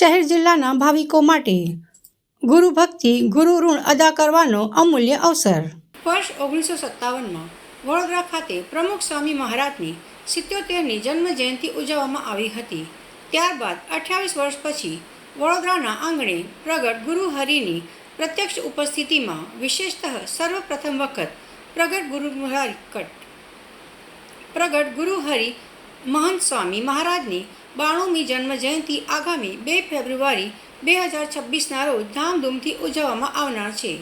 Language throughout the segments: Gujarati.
શહેર જિલ્લાના ભાવિકો માટે ગુરુ ભક્તિ, ગુરુ ઋણ અદા કરવાનો અમૂલ્ય અવસર. વર્ષ ઓગણીસો સત્તાવનમાં વડોદરા ખાતે પ્રમુખ સ્વામી મહારાજની સિત્યોતેરની જન્મ જયંતિ ઉજવવામાં આવી હતી. ત્યારબાદ અઠ્યાવીસ વર્ષ પછી વડોદરાના આંગણે પ્રગટ ગુરુ હરિની પ્રત્યક્ષ ઉપસ્થિતિમાં વિશેષતઃ સર્વપ્રથમ વખત પ્રગટ ગુરુ કટ પ્રગટ ગુરુ હરિ મહંત સ્વામી મહારાજની બાણુમી જન્મ જયંતિ આગામી બે ફેબ્રુઆરી બે હજાર છવ્વીસના રોજ ધામધૂમથી ઉજવવામાં આવનાર છે.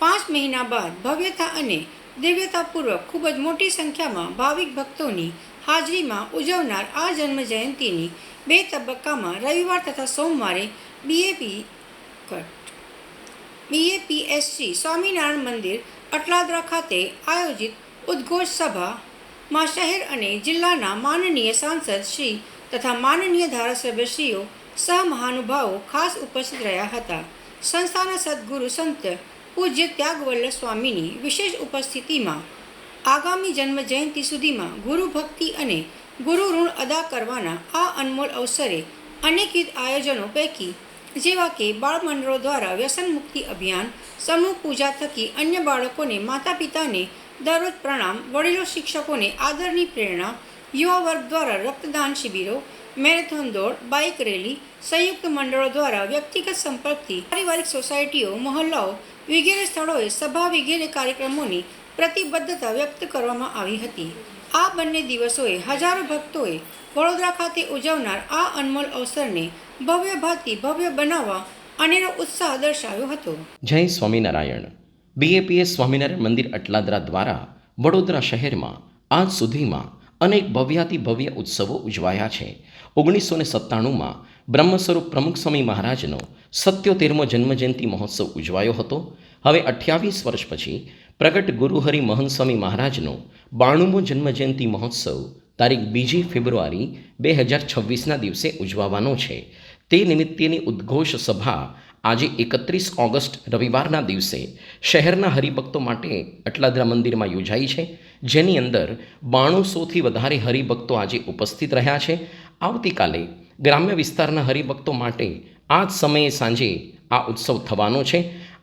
પાંચ મહિના બાદ ભવ્યતા અને દિવ્યતાપૂર્વક ખૂબ જ મોટી સંખ્યામાં ભાવિક ભક્તોની હાજરીમાં ઉજવનાર આ જન્મ જયંતિની બે તબક્કામાં રવિવાર તથા સોમવારે બીએપી કટ. બીએપીએસસી સ્વામિનારાયણ મંદિર, અટલાદરા ખાતે આયોજિત ઉદ્ઘોષ સભામાં શહેર અને જિલ્લાના માનનીય સાંસદ શ્રી તથા માનનીય ધારાસભ્યશ્રીઓ સહ મહાનુભાવો ખાસ ઉપસ્થિત રહ્યા હતા. સંસ્થાના સદગુરુ સંત પૂજ્ય ત્યાગવલ્લભ સ્વામીની વિશેષ ઉપસ્થિતિમાં આગામી જન્મ જયંતિ સુધીમાં ગુરુ ભક્તિ અને ગુરુ ઋણ અદા કરવાના આ અનમોલ અવસરે અનેકવિધ આયોજનો પૈકી જેવા કે બાળ મંડળો દ્વારા વ્યસન મુક્તિ અભિયાન, સમૂહ પૂજા થકી અન્ય બાળકોને માતા પિતાને દરરોજ પ્રણામ, વડીલો શિક્ષકોને આદરની પ્રેરણા યુવા વર્ગ દ્વારા રક્તદાન શિબિરો, મેરેથોન દોડ, બાઇક રેલી, સંયુક્ત મંડળો દ્વારા વ્યક્તિગત સંપર્કથી પારિવારિક સોસાયટીઓ, મહોલ્લાઓ વગેરે સ્થળોએ સભા વગેરે કાર્યક્રમોની પ્રતિબદ્ધતા વ્યક્ત કરવામાં આવી હતી. આ બંને દિવસોએ હજારો ભક્તોએ વડોદરા ખાતે ઉજવનાર આ અનમોલ અવસરને ભવ્ય ભાતી ભવ્ય બનાવવા અનેરો ઉત્સાહ દર્શાવ્યો હતો. જય સ્વામિનારાયણ. બીએપીએસ સ્વામિનારાયણ મંદિર અટલાદરા દ્વારા વડોદરા શહેરમાં આજ સુધીમાં અનેક ભવ્યાતિ ભવ્ય ઉત્સવો ઉજવાયા છે. ઓગણીસો ને સત્તાણુંમાં બ્રહ્મસ્વરૂપ પ્રમુખ સ્વામી મહારાજનો સત્યોતેરમો જન્મજયંતિ મહોત્સવ ઉજવાયો હતો. હવે અઠ્યાવીસ વર્ષ પછી પ્રગટ ગુરુહરિ મહંત સ્વામી મહારાજનો બાણુમો જન્મજયંતિ મહોત્સવ તારીખ બીજી ફેબ્રુઆરી બે હજાર છવ્વીસના દિવસે ઉજવવાનો છે. તે નિમિત્તેની ઉદ્ઘોષ સભા આજે એકત્રીસ ઓગસ્ટ રવિવારના દિવસે શહેરના હરિભક્તો માટે અટલાદરા મંદિરમાં યોજાઈ છે. જેની અંદર બાણુંસોથી વધારે હરિભક્તો આજે ઉપસ્થિત રહ્યા છે. આવતીકાલે ગ્રામ્ય વિસ્તારના હરિભક્તો માટે આ જ સમયે સાંજે આ ઉત્સવ થવાનો છે.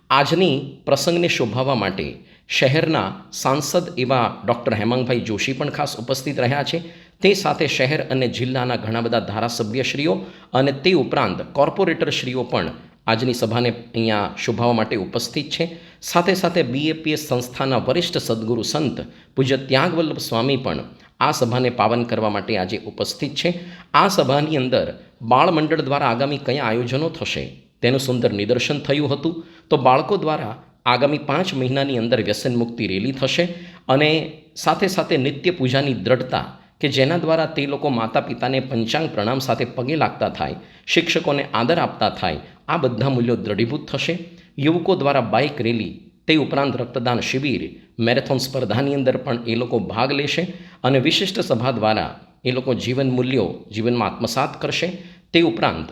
આજની પ્રસંગને શોભાવવા માટે શહેરના સાંસદ એવા ડૉક્ટર હેમાંગભાઈ જોશી પણ ખાસ ઉપસ્થિત રહ્યા છે. તે સાથે શહેર અને જિલ્લાના ઘણા બધા ધારાસભ્યશ્રીઓ અને તે ઉપરાંત કોર્પોરેટરશ્રીઓ પણ આજની સભાને અહીંયા શોભાવા માટે ઉપસ્થિત છે. સાથે સાથે બીએપીએસ સંસ્થાના વરિષ્ઠ સદગુરુ સંત પૂજ્ય ત્યાગવલ્લભ સ્વામી પણ આ સભાને પાવન કરવા માટે આજે ઉપસ્થિત છે. આ સભાની અંદર બાળ મંડળ દ્વારા આગામી કયા આયોજનો થશે તેનું સુંદર નિદર્શન થયું હતું. તો બાળકો દ્વારા આગામી પાંચ મહિનાની અંદર વ્યસન મુક્તિ રેલી થશે અને સાથે સાથે નિત્ય પૂજાની દ્રઢતા કે જેના દ્વારા તે લોકો માતા પિતાને પંચાંગ પ્રણામ સાથે પગે લાગતા થાય, શિક્ષકોને આદર આપતા થાય આ બધા મૂલ્યો દ્રઢીભૂત થશે. યુવકો દ્વારા બાઇક રેલી, તે ઉપરાંત રક્તદાન શિબિર, મેરેથોન સ્પર્ધાની અંદર પણ એ લોકો ભાગ લેશે અને વિશિષ્ટ સભા દ્વારા એ લોકો જીવન મૂલ્યો જીવનમાં આત્મસાત કરશે. તે ઉપરાંત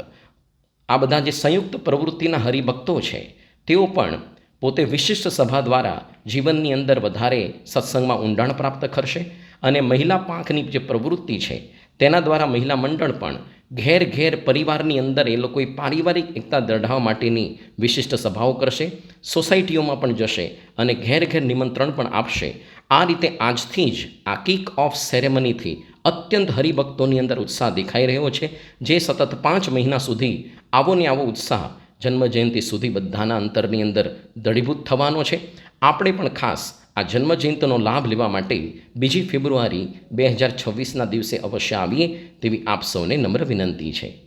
આ બધા જે સંયુક્ત પ્રવૃત્તિના હરિભક્તો છે, તેઓ પણ પોતે વિશિષ્ટ સભા દ્વારા જીવનની અંદર વધારે સત્સંગમાં ઊંડાણ પ્રાપ્ત કરશે અને મહિલા પાંખની જે પ્રવૃત્તિ છે, તેના દ્વારા મહિલા મંડળ પણ ઘેર ઘેર પરિવારની અંદર એ લોકોએ પારિવારિક એકતા દઢાવવા માટેની વિશિષ્ટ સભાઓ કરશે, સોસાયટીઓમાં પણ જશે અને ઘેર ઘેર નિમંત્રણ પણ આપશે. આ રીતે આજથી જ આ કિક ઓફ સેરેમનીથી અત્યંત હરિભક્તોની અંદર ઉત્સાહ દેખાઈ રહ્યો છે, જે સતત પાંચ મહિના સુધી આવો ને આવો ઉત્સાહ જન્મજયંતિ સુધી બધાના અંતરની અંદર દળીભૂત થવાનો છે. આપણે પણ ખાસ આ જન્મજયંતિનો લાભ લેવા માટે બીજી ફેબ્રુઆરી બે હજાર છવ્વીસના દિવસે અવશ્ય આવીએ તેવી આપ સૌને નમ્ર વિનંતી છે.